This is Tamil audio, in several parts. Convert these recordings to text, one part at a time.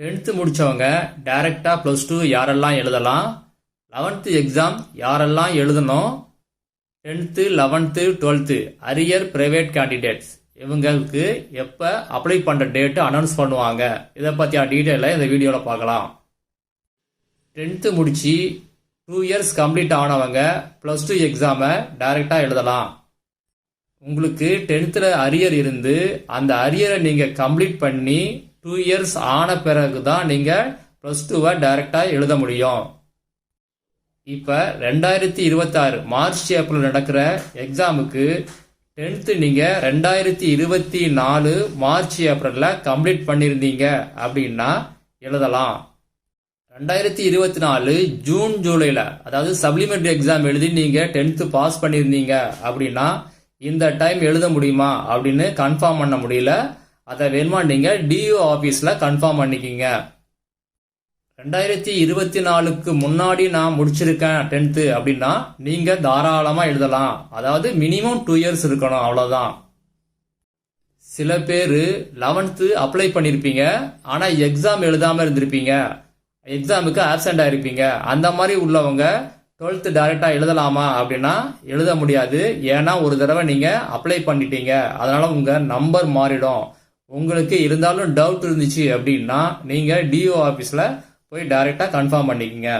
டென்த்து முடித்தவங்க டைரெக்டாக ப்ளஸ் டூ யாரெல்லாம் எழுதலாம்? லெவன்த்து எக்ஸாம் யாரெல்லாம் எழுதணும்? Tenth eleventh twelfth arrear private candidates இவங்களுக்கு எப்போ அப்ளை பண்ணுற டேட்டு அனௌன்ஸ் பண்ணுவாங்க? இதை பற்றிய டீட்டெயிலை இந்த வீடியோவில் பார்க்கலாம். டென்த்து முடித்து டூ இயர்ஸ் கம்ப்ளீட் ஆனவங்க ப்ளஸ் டூ எக்ஸாமை டைரெக்டாக எழுதலாம். உங்களுக்கு டென்த்தில் அரியர் இருந்து அந்த அரியரை நீங்கள் கம்ப்ளீட் பண்ணி டூ இயர்ஸ் ஆன பிறகு தான் நீங்கள் ப்ளஸ் டூவை டைரெக்டாக எழுத முடியும். இப்போ ரெண்டாயிரத்தி இருபத்தாறு மார்ச் ஏப்ரல் நடக்கிற எக்ஸாமுக்கு டென்த்து நீங்கள் ரெண்டாயிரத்தி இருபத்தி நாலு மார்ச் ஏப்ரலில் கம்ப்ளீட் பண்ணியிருந்தீங்க அப்படின்னா எழுதலாம். ரெண்டாயிரத்தி இருபத்தி நாலு ஜூன் ஜூலையில் அதாவது சப்ளிமெண்ட்ரி எக்ஸாம் எழுதி நீங்கள் டென்த்து பாஸ் பண்ணியிருந்தீங்க அப்படின்னா இந்த டைம் எழுத முடியுமா அப்படின்னு கன்ஃபார்ம் பண்ண முடியல. அதை வேணுமா நீங்கள் டிஓ ஆஃபீஸில் கன்ஃபார்ம் பண்ணிக்கிங்க. ரெண்டாயிரத்தி இருபத்தி நாலுக்கு முன்னாடி நான் முடிச்சிருக்கேன் டென்த்து அப்படின்னா நீங்கள் தாராளமாக எழுதலாம். அதாவது மினிமம் டூ இயர்ஸ் இருக்கணும் அவ்வளோதான் சில பேர் லெவன்த்து அப்ளை பண்ணியிருப்பீங்க ஆனால் எக்ஸாம் எழுதாமல் இருந்திருப்பீங்க. எக்ஸாமுக்கு ஆப்சண்ட் ஆகிருப்பீங்க அந்த மாதிரி உள்ளவங்க டுவெல்த்து டைரெக்டாக எழுதலாமா அப்படின்னா எழுத முடியாது. ஏன்னா ஒரு தடவை நீங்கள் அப்ளை பண்ணிட்டீங்க. அதனால் உங்கள் நம்பர் மாறிடும். உங்களுக்கு இருந்தாலும் டவுட் இருந்துச்சு அப்படின்னா நீங்கள் டிஓ ஆஃபீஸில் போய் டைரெக்டாக கன்ஃபார்ம் பண்ணிக்கங்க.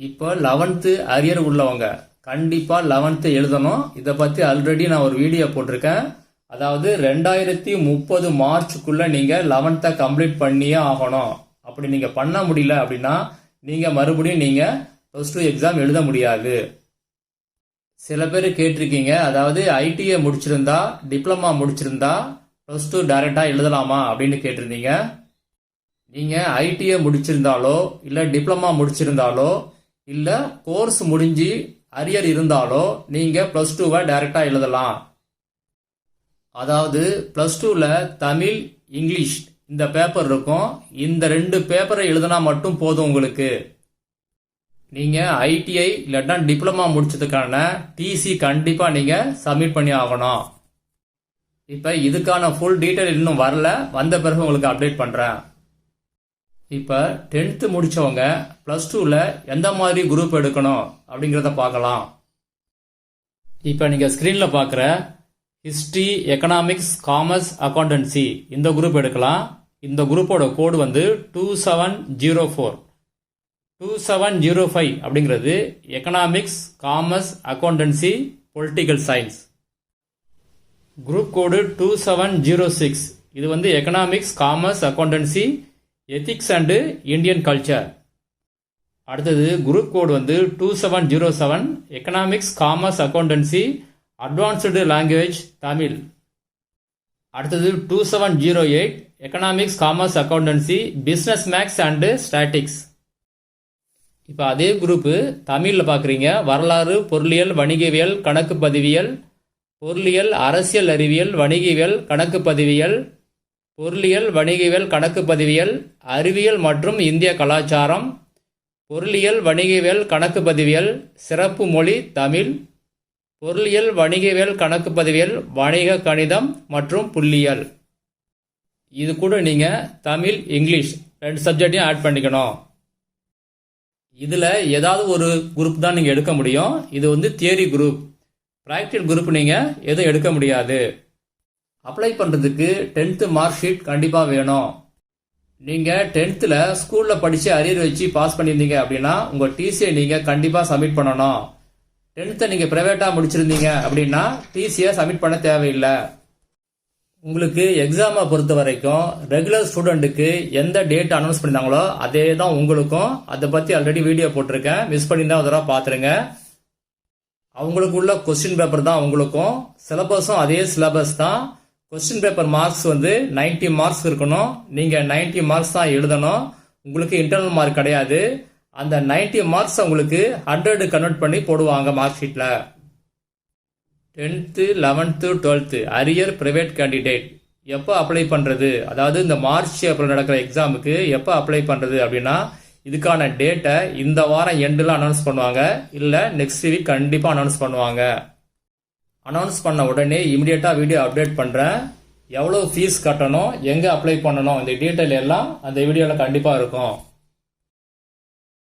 இப்போ லெவன்த்து அரியர் உள்ளவங்க கண்டிப்பாக லெவன்த்து எழுதணும். இதை பற்றி ஆல்ரெடி நான் ஒரு வீடியோ போட்டிருக்கேன். அதாவது ரெண்டாயிரத்தி முப்பது மார்ச்சுக்குள்ளே நீங்கள் லெவன்த்தை கம்ப்ளீட் பண்ணியே ஆகணும். அப்படி நீங்கள் பண்ண முடியல அப்படின்னா நீங்கள் மறுபடியும் நீங்கள் ப்ளஸ் டூ எக்ஸாம் எழுத முடியாது. சில பேர் கேட்டிருக்கீங்க அதாவது ஐடிஐ முடிச்சிருந்தா டிப்ளமா முடிச்சிருந்தா ப்ளஸ் டூ டைரெக்டாக எழுதலாமா அப்படின்னு கேட்டிருந்தீங்க. நீங்கள் ஐடிஐ முடிச்சிருந்தாலோ இல்லை டிப்ளமா முடிச்சிருந்தாலோ இல்லை கோர்ஸ் முடிஞ்சு அரியர் இருந்தாலோ நீங்கள் ப்ளஸ் டூவை டைரெக்டாக எழுதலாம். அதாவது ப்ளஸ் டூவில் தமிழ் இங்கிலீஷ் இந்த பேப்பர் இருக்கும். இந்த ரெண்டு பேப்பரை எழுதினா மட்டும் போதும் உங்களுக்கு. நீங்கள் ஐடிஐ இல்லாட்டா டிப்ளமா முடிச்சதுக்கான டிசி கண்டிப்பாக நீங்கள் சப்மிட் பண்ணி ஆகணும். இப்போ இதுக்கான ஃபுல் டீட்டெயில் இன்னும் வரல. வந்த பிறகு உங்களுக்கு அப்டேட் பண்ணுறேன் இப்போ டென்த்து முடித்தவங்க ப்ளஸ் டூவில் எந்த மாதிரி குரூப் எடுக்கணும் அப்படிங்கிறத பார்க்கலாம். இப்போ நீங்கள் ஸ்க்ரீனில் பார்க்குற ஹிஸ்ட்ரி எக்கனாமிக்ஸ் காமர்ஸ் அக்கௌண்டன்சி இந்த குரூப் எடுக்கலாம். இந்த குரூப்போட கோடு வந்து two seven zero four two seven zero five அப்படிங்கிறது economics commerce accountancy political science group code two seven zero six இது வந்து economics commerce accountancy ethics and Indian culture அடுத்தது குரூப் கோடு வந்து two seven zero seven economics commerce accountancy advanced language Tamil அடுத்தது two seven zero eight economics commerce accountancy business maths and statistics இப்போ அதே குரூப்பு தமிழில் பார்க்குறீங்க வரலாறு பொருளியல் வணிகவியல் கணக்கு பதிவியல் பொருளியல் அரசியல் அறிவியல் வணிகவியல் கணக்கு பதிவியல் பொருளியல் வணிகவியல் கணக்கு பதிவியல் அறிவியல் மற்றும் இந்திய கலாச்சாரம் பொருளியல் வணிகவியல் கணக்கு பதிவியல் சிறப்பு மொழி தமிழ் பொருளியல் வணிகவியல் கணக்கு பதிவியல் வணிக கணிதம் மற்றும் புள்ளியல் இது கூட நீங்கள் தமிழ் இங்கிலீஷ் ரெண்டு சப்ஜெக்டையும் ஆட் பண்ணிக்கணும். இதில் ஏதாவது ஒரு குரூப் தான் நீங்கள் எடுக்க முடியும். இது வந்து தியரி குரூப் ப்ராக்டிகல் குரூப் நீங்கள் எதுவும் எடுக்க முடியாது. அப்ளை பண்ணுறதுக்கு டென்த்து மார்க் ஷீட் கண்டிப்பாக வேணும். நீங்கள் டென்த்தில் ஸ்கூலில் படித்து அரியர் வச்சு பாஸ் பண்ணியிருந்தீங்க அப்படின்னா உங்கள் டிசியை நீங்கள் கண்டிப்பாக சப்மிட் பண்ணணும். டென்த்தை நீங்கள் ப்ரைவேட்டாக முடிச்சிருந்தீங்க அப்படின்னா டிசியை சப்மிட் பண்ண தேவையில்லை. உங்களுக்கு எக்ஸாமை பொறுத்த வரைக்கும் ரெகுலர் ஸ்டூடெண்ட்டுக்கு எந்த டேட் அனௌன்ஸ் பண்ணியிருந்தாங்களோ அதே தான் உங்களுக்கும். அதை பற்றி ஆல்ரெடி வீடியோ போட்டிருக்கேன். மிஸ் பண்ணியிருந்தா ஒரு தடவை பார்த்துருங்க. அவங்களுக்கு உள்ள கொஸ்டின் பேப்பர் தான் உங்களுக்கும் சிலபஸும் அதே சிலபஸ் தான். கொஸ்டின் பேப்பர் மார்க்ஸ் வந்து 90 மார்க்ஸ் இருக்கணும். நீங்கள் 90 மார்க்ஸ் தான் எழுதணும். உங்களுக்கு இன்டர்னல் மார்க் கிடையாது. அந்த 90 மார்க்ஸ் உங்களுக்கு ஹண்ட்ரடு கன்வெர்ட் பண்ணி போடுவாங்க மார்க் ஷீட்டில் tenth eleventh twelfth arrear private candidate எப்போ அப்ளை பண்ணுறது அதாவது இந்த மார்ச் ஏப்ரல் நடக்கிற எக்ஸாமுக்கு எப்போ அப்ளை பண்ணுறது அப்படின்னா இதுக்கான டேட்டை இந்த வாரம் எண்டில் அனௌன்ஸ் பண்ணுவாங்க. இல்லை நெக்ஸ்ட் வீக் கண்டிப்பாக அனௌன்ஸ் பண்ணுவாங்க. அனௌன்ஸ் பண்ண உடனே இமிடியேட்டாக வீடியோ அப்டேட் பண்ணுறேன் எவ்வளோ ஃபீஸ் கட்டணும் எங்கே அப்ளை பண்ணணும் இந்த டீட்டெயில் எல்லாம் அந்த வீடியோவில் கண்டிப்பாக இருக்கும்.